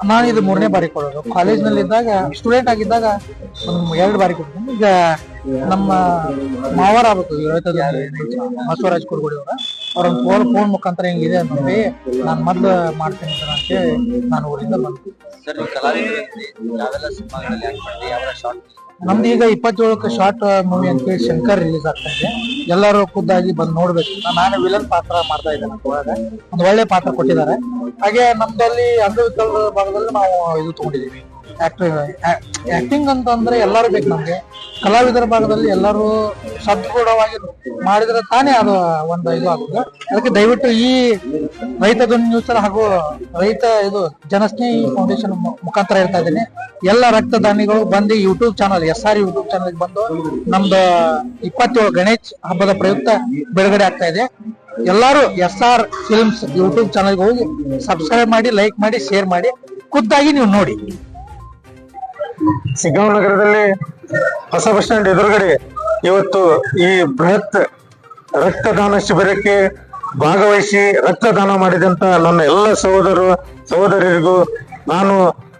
ನಾನು ಇದು ಮೂರನೇ ಬಾರಿ ಕೊಡೋದು. ಕಾಲೇಜ್ನಲ್ಲಿ ಇದ್ದಾಗ ಸ್ಟೂಡೆಂಟ್ ಆಗಿದ್ದಾಗ ಒಂದು ಎರಡು ಬಾರಿ ಕೊಡ್ತೀನಿ ಈಗ ನಮ್ಮ ಮಾವರ ಆಗ್ಬೇಕು ಹೇಳ್ತದೆ ಬಸವರಾಜ್ ಕುರ್ಗುಡಿ ಅವರ. ಅವ್ರ ಫೋನ್ ಫೋನ್ ಮುಖಾಂತರ ಹೆಂಗಿದೆ ನೋಡಿ ನಾನು ಮೊದ್ಲು ಮಾಡ್ತೀನಿ ಅಂತ ಅಂತೇಳಿ ನಾನು ಊರಿಂದ ಬಂದೆ. ನಮ್ದು ಈಗ ಇಪ್ಪತ್ತೇಳಕ್ಕೆ ಶಾರ್ಟ್ ಮೂವಿ ಅಂತೇಳಿ ಶಂಕರ್ ರಿಲೀಸ್ ಆಗ್ತಾ ಇದೆ. ಎಲ್ಲರೂ ಖುದ್ದಾಗಿ ಬಂದು ನೋಡ್ಬೇಕು. ನಾನು ವಿಲನ್ ಪಾತ್ರ ಮಾಡ್ತಾ ಇದ್ದೇನೆ ಒಳಗೆ. ಒಂದು ಒಳ್ಳೆ ಪಾತ್ರ ಕೊಟ್ಟಿದ್ದಾರೆ. ಹಾಗೆ ನಮ್ದಲ್ಲಿ ಅಂಗವಿಕಲರ ಭಾಗದಲ್ಲಿ ನಾವು ಇದು ತಗೊಂಡಿದೀವಿ ಆಕ್ಟಿಂಗ್ ಆಕ್ಟಿಂಗ್ ಅಂತ ಅಂದ್ರೆ ಎಲ್ಲರೂ ಬೇಕು ನಮ್ಗೆ. ಕಲಾವಿದರ ಭಾಗದಲ್ಲಿ ಎಲ್ಲರೂ ಸದ್ಗುಣವಾಗಿ ಮಾಡಿದ್ರೆ ತಾನೇ ಅದು ಒಂದು ಇದು ಆಗುತ್ತೆ ಅದಕ್ಕೆ ದಯವಿಟ್ಟು ಈ ರೈತ ಧ್ವನಿ ಹಾಗೂ ರೈತ ಇದು ಜನಸ್ನೇಹಿ ಫೌಂಡೇಶನ್ ಮುಖಾಂತರ ಹೇಳ್ತಾ ಇದ್ದೀನಿ. ಎಲ್ಲ ರಕ್ತದಾನಿಗಳು ಬಂದು YouTube channel S R YouTube channel ಬಂದು ನಮ್ದು ಇಪ್ಪತ್ತೇಳು ಗಣೇಶ್ ಹಬ್ಬದ ಪ್ರಯುಕ್ತ ಬಿಡುಗಡೆ ಆಗ್ತಾ ಇದೆ. ಎಲ್ಲರೂ ಎಸ್ ಆರ್ ಫಿಲ್ಮ್ಸ್ ಯೂಟ್ಯೂಬ್ ಚಾನಲ್ಗೆ ಹೋಗಿ ಸಬ್ಸ್ಕ್ರೈಬ್ ಮಾಡಿ ಲೈಕ್ ಮಾಡಿ ಶೇರ್ ಮಾಡಿ. ಖುದ್ದಾಗಿ ನೀವು ನೋಡಿ. ಶಿಗ್ಗಾಂವ್ ನಗರದಲ್ಲಿ ಹೊಸ ಬಸ್ ಸ್ಟ್ಯಾಂಡ್ ಎದುರುಗಡೆ ಇವತ್ತು ಈ ಬೃಹತ್ ರಕ್ತದಾನ ಶಿಬಿರಕ್ಕೆ ಭಾಗವಹಿಸಿ ರಕ್ತದಾನ ಮಾಡಿದಂತ ನನ್ನ ಎಲ್ಲ ಸಹೋದರರು ಸಹೋದರಿಗೂ ನಾನು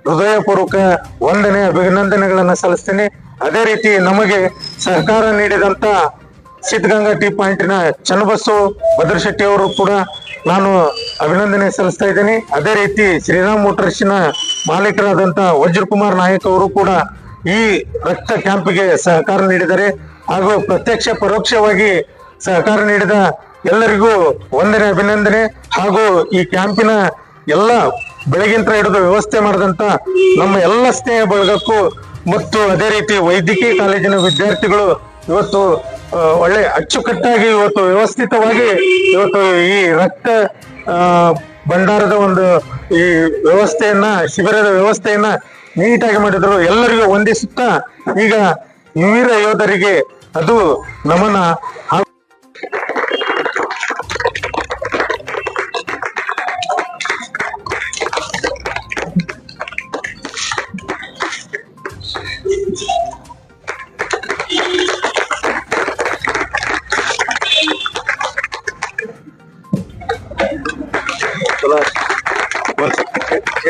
ಹೃದಯಪೂರ್ವಕ ವಂದನೆ ಅಭಿನಂದನೆಗಳನ್ನು ಸಲ್ಲಿಸ್ತೇನೆ. ಅದೇ ರೀತಿ ನಮಗೆ ಸಹಕಾರ ನೀಡಿದಂತ ಸಿದ್ಧಗಂಗಾ ಟೀ ಪಾಯಿಂಟಿನ ಚನ್ನಬಸು ಭದ್ರಶೆಟ್ಟಿ ಅವರು ಕೂಡ ನಾನು ಅಭಿನಂದನೆ ಸಲ್ಲಿಸ್ತಾ ಇದ್ದೀನಿ. ಅದೇ ರೀತಿ ಶ್ರೀರಾಮ್ ಮೋಟರ್ಸ್ನ ಮಾಲೀಕರಾದಂತ ವಜ್ರಕುಮಾರ್ ನಾಯಕ್ ಅವರು ಕೂಡ ಈ ರಕ್ತ ಕ್ಯಾಂಪ್ಗೆ ಸಹಕಾರ ನೀಡಿದ್ದಾರೆ. ಹಾಗೂ ಪ್ರತ್ಯಕ್ಷ ಪರೋಕ್ಷವಾಗಿ ಸಹಕಾರ ನೀಡಿದ ಎಲ್ಲರಿಗೂ ವಂದನೆ ಅಭಿನಂದನೆ. ಹಾಗೂ ಈ ಕ್ಯಾಂಪಿನ ಎಲ್ಲ ಬೆಳಗಿಂತ ಹಿಡಿದು ವ್ಯವಸ್ಥೆ ಮಾಡಿದಂತ ನಮ್ಮ ಎಲ್ಲ ಸ್ನೇಹ ಬಳಗಕ್ಕೂ ಮತ್ತು ಅದೇ ರೀತಿ ವೈದ್ಯಕೀಯ ಕಾಲೇಜಿನ ವಿದ್ಯಾರ್ಥಿಗಳು ಇವತ್ತು ಒಳ್ಳೆ ಅಚ್ಚುಕಟ್ಟಾಗಿ ಇವತ್ತು ವ್ಯವಸ್ಥಿತವಾಗಿ ಇವತ್ತು ಈ ರಕ್ತ ಭಂಡಾರದ ಒಂದು ಈ ವ್ಯವಸ್ಥೆಯನ್ನ, ಶಿಬಿರದ ವ್ಯವಸ್ಥೆಯನ್ನ ನೀಟಾಗಿ ಮಾಡಿದ್ರು. ಎಲ್ಲರಿಗೂ ವಂದಿಸುತ್ತಾ ಈಗ ವೀರ ಯೋಧರಿಗೆ ಅದು ನಮನ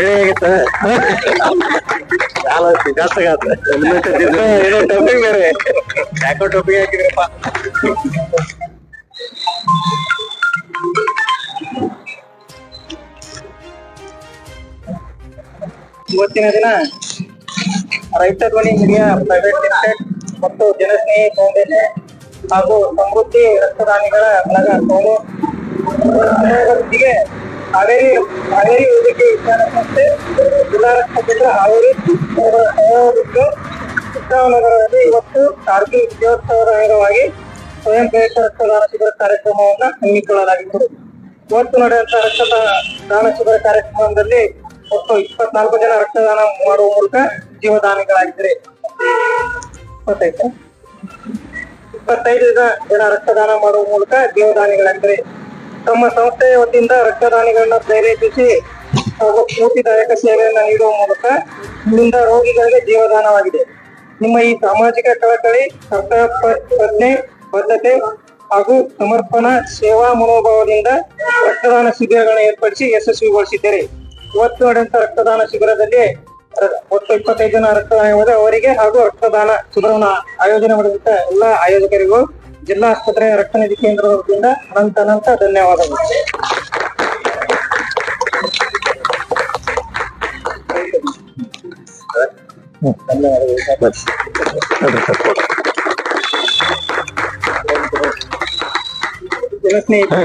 ಹಾಗೂ ಏನೋ ಹಾಕಿದ್ರಪ್ಪ. ಇವತ್ತಿನ ದಿನ ರೈತ ಧ್ವನಿ ಮೀಡಿಯಾ ಪ್ರೈವೇಟ್ ಲಿಮಿಟೆಡ್ ಮತ್ತು ಜನಸ್ನೇಹಿ ಫೌಂಡೇಶನ್ ಹಾಗೂ ಸಮೃದ್ಧಿ ರಕ್ತದಾನಿಗಳ ಬಳಗ ಸೋಲು ಸಹಯೋಗದೊಂದಿಗೆ ಹಾವೇರಿ ಹಾವೇರಿ ವೈದ್ಯಕೀಯ ವಿಜ್ಞಾನ ಸಂಸ್ಥೆ ಜಿಲ್ಲಾ ರಕ್ತ ಕೇಂದ್ರ ಹಾವೇರಿ ನಗರದಲ್ಲಿ ಇವತ್ತು ಕಾರ್ಗಿಲ್ ವಿಜಯೋತ್ಸವದ ಅಂಗವಾಗಿ ಸ್ವಯಂ ಪ್ರೇರಿತ ರಕ್ತದಾನ ಶಿಬಿರ ಕಾರ್ಯಕ್ರಮವನ್ನು ಹಮ್ಮಿಕೊಳ್ಳಲಾಗಿತ್ತು. ಇವತ್ತು ನಡೆಯುವಂತ ರಕ್ತದಾನ ಶಿಬಿರ ಕಾರ್ಯಕ್ರಮದಲ್ಲಿ ಒಟ್ಟು ಇಪ್ಪತ್ನಾಲ್ಕು ಜನ ರಕ್ತದಾನ ಮಾಡುವ ಮೂಲಕ ಜೀವದಾನಿಗಳಾಗಿದ್ದಾರೆ. ಇಪ್ಪತ್ತೈದು. ಇಪ್ಪತ್ತೈದು ಜನ ರಕ್ತದಾನ ಮಾಡುವ ಮೂಲಕ ಜೀವದಾನಿಗಳಾಗಿದ್ದಾರೆ. ತಮ್ಮ ಸಂಸ್ಥೆಯ ವತಿಯಿಂದ ರಕ್ತದಾನಿಗಳನ್ನ ಪ್ರೇರೇಪಿಸಿ ಹಾಗೂ ಸ್ಫೂರ್ತಿದಾಯಕ ಸೇವೆಯನ್ನ ನೀಡುವ ಮೂಲಕ ಇಲ್ಲಿಂದ ರೋಗಿಗಳಿಗೆ ಜೀವದಾನವಾಗಿದೆ. ನಿಮ್ಮ ಈ ಸಾಮಾಜಿಕ ಕಳಕಳಿ ಪ್ರಜ್ಞೆ ಬದ್ಧತೆ ಹಾಗೂ ಸಮರ್ಪಣಾ, ಸೇವಾ ಮನೋಭಾವದಿಂದ ರಕ್ತದಾನ ಶಿಬಿರಗಳನ್ನು ಏರ್ಪಡಿಸಿ ಯಶಸ್ವಿಗೊಳಿಸಿದ್ದೀರಿ. ಇವತ್ತು ನಡೆದಂತ ರಕ್ತದಾನ ಶಿಬಿರದಲ್ಲಿ ಒಟ್ಟು ಇಪ್ಪತ್ತೈದು ಜನ ರಕ್ತದಾನ ಅವರಿಗೆ ಹಾಗೂ ರಕ್ತದಾನ ಶಿಬಿರವನ್ನು ಆಯೋಜನೆ ಮಾಡಿದಂತ ಎಲ್ಲ ಆಯೋಜಕರಿಗೂ ಜಿಲ್ಲಾ ಆಸ್ಪತ್ರೆ ರಕ್ತ ನಿಧಿ ಕೇಂದ್ರದ ವತಿಯಿಂದ ಅನಂತ ಅನಂತ ಧನ್ಯವಾದಗಳು.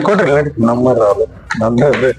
ಕೊಡ್ರಿ ನಮ್ಮ ನಂಬರ್ ಅದು.